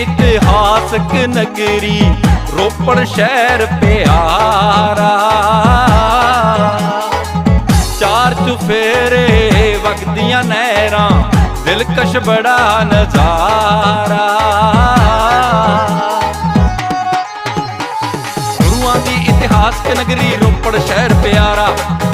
ਇਤਿਹਾਸਕ ਨਗਰੀ ਰੋਪੜ ਸ਼ਹਿਰ ਪਿਆਰਾ। ਚਾਰ ਚੁਫੇਰੇ ਵਗਦੀਆਂ ਨਹਿਰਾਂ ਦਿਲਕਸ਼ ਬੜਾ ਨਜ਼ਾਰਾ। ਦੀ ਨਗਰੀ ਰੋਪੜ ਸ਼ਹਿਰ ਪਿਆਰਾ।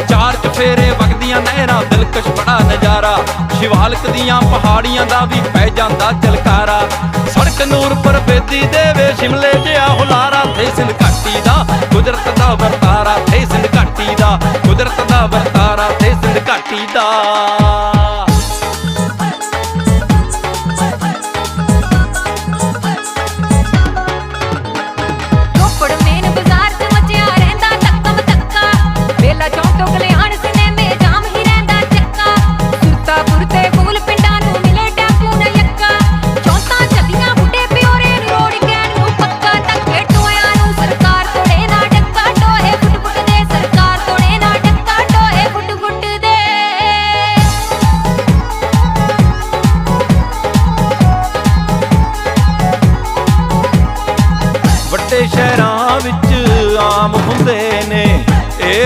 ਚਾਰ ਚਫੇਰੇ ਵਗਦੀਆਂ ਨਹਿਰਾਂ, ਦਿਲਕਸ਼ ਬੜਾ ਨਜ਼ਾਰਾ। ਸ਼ਿਵਾਲਕ ਦੀਆਂ ਪਹਾੜੀਆਂ ਦਾ ਵੀ ਪੈ ਜਾਂਦਾ ਚਲਕਾਰਾ। ਸੜਕ ਨੂਰਪੁਰ ਬੇਦੀ ਦੇਵੇ ਸ਼ਿਮਲੇ ਜਿਹਾ ਹੁਲਾਰਾ ਥੇ ਸਿੰਧ ਘਾਟੀ ਦਾ, ਕੁਦਰਤ ਦਾ ਵਰਤਾਰਾ। ਥੇ ਸਿੰਧ ਘਾਟੀ ਦਾ, ਕੁਦਰਤ ਦਾ ਵਰਤਾਰਾ। ਥੇ ਸਿੰਧ ਘਾਟੀ ਦਾ।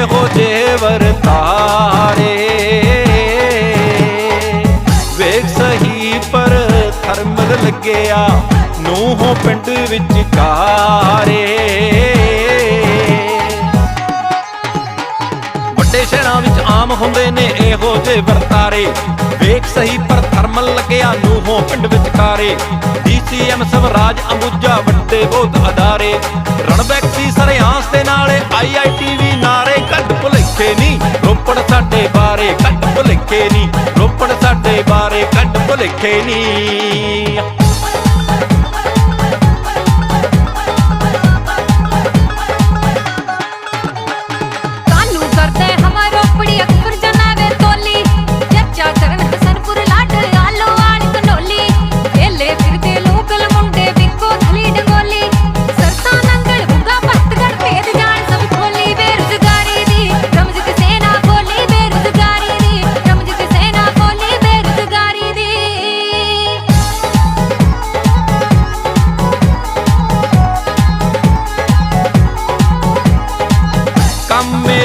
ਇਹੋ ਜਿਹੇ ਵਰਤਾਰੇ ਵੇਖ ਸਹੀ ਪਰ ਥਰਮਲ ਲੱਗਿਆ, ਨੂੰਹੋਂ ਪਿੰਡ ਵਿੱਚ ਕਾਰੇ। ਵੱਡੇ ਸ਼ਹਿਰਾਂ ਵਿੱਚ ਆਮ ਹੁੰਦੇ ਨੇ ਇਹੋ ਜਿਹੇ ਵਰਤਾਰੇ। ਵੇਖ ਸਹੀ ਪਰ ਥਰਮਲ ਲੱਗਿਆ ਨੂੰਹੋਂ ਪਿੰਡ ਵਿੱਚ ਡੀਸੀਐਮ ਸਵਰਾਜ ਅੰਬੂਜਾ ਵੱਡੇ ਬਹੁਤ ਅਦਾਰੇ ਰਣਬੈਕਸੀ ਸਰਿਆਂਸ ਦੇ ਨਾਲੇ ਆਈਆਈਟੀ ਨਾਰੇ ਕੱਢ ਭੁਲੇਖੇ ਨਹੀਂ ਰੋਪੜ ਸਾਡੇ ਬਾਰੇ ਕੱਢ ਭੁਲੇਖੇ ਨਹੀਂ ਰੋਪੜ ਸਾਡੇ ਬਾਰੇ ਕੱਢ ਭੁਲੇਖੇ ਨਹੀਂ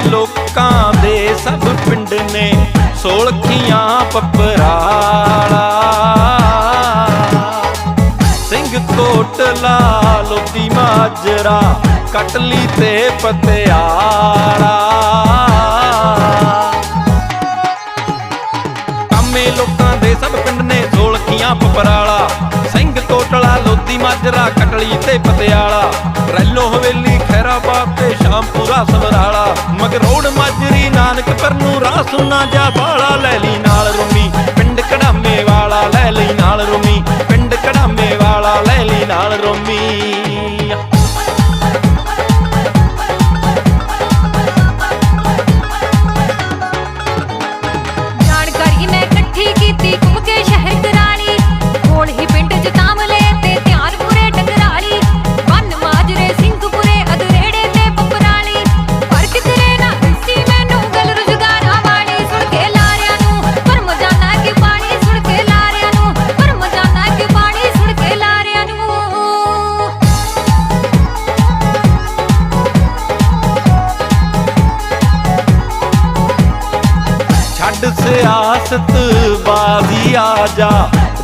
ਲੋਕਾਂ ਦੇ ਸਭ ਪਿੰਡ ਨੇ ਸੋਲਖੀਆਂ ਪਪਰਾਲਾ। ਸਿੰਘ ਕੋਟਲਾ ਲੋਤੀ ਮਾਜਰਾ, ਕਟਲੀ ਤੇ ਪਤਿਆਲਾ ਕੰਮੇ ਲੋਕਾਂ ਦੇ ਸਭ ਪਿੰਡ ਨੇ ਸੋਲਖੀਆਂ ਪਪਰਾਲਾ। ਸਿੰਘ ਕੋਟਲਾ ਲੋਦੀ ਮਾਜਰਾ, ਕਟਲੀ ਤੇ ਪਤਿਆਲਾ ਸਮਰਾਲਾ ਮਗਰੋੜ ਮਾਜਰੀ ਨਾਨਕ ਪਰ ਨੂੰ ਰਾਹ ਸੁਨਾ ਜਾ ਬਾਲਾ ਲੈ ਲਈ ਛੱਡ ਸਿਆਸਤ ਬਾਜ਼ੀ ਆ ਜਾ,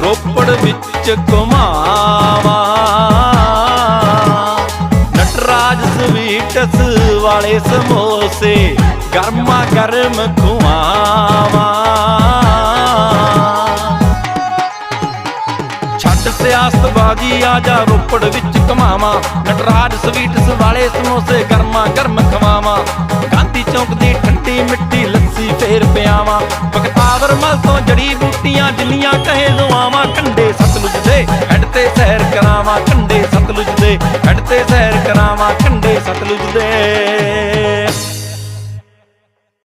ਰੋਪੜ ਵਿੱਚ ਘੁਮਾਵਾ। ਨਟਰਾਜ ਸਵੀਟਸ ਵਾਲੇ ਸਮੋਸੇ ਗਰਮਾ ਗਰਮ ਖੁਆਵਾ। ਛੱਡ ਸਿਆਸਤ ਬਾਜੀ ਆ ਜਾ, ਰੋਪੜ ਵਿੱਚ ਕਮਾਵਾ ਨਟਰਾਜ ਸਵੀਟਸ ਵਾਲੇ ਸਮੋਸੇ ਗਰਮਾ ਗਰਮ ਖਵਾਵਾ। ਫੇਰ ਪਿਆਵਾ ਬਖਤਾਵਰ ਮਲ ਤੋਂ ਜੜੀ ਬੂਟੀਆਂ, ਜਿੰਨੀਆਂ ਕਹੇ ਦੁਆਵਾਂ ਕੰਡੇ ਸਤਲੁਜ ਦੇ ਹੈਡ ਤੇ ਸੈਰ ਕਰਾਵਾਂ। ਕੰਡੇ ਸਤਲੁਜ ਦੇ ਹੈਡ ਤੇ ਸੈਰ ਕਰਾਵਾਂ। ਕੰਡੇ ਸਤਲੁਜ ਦੇ।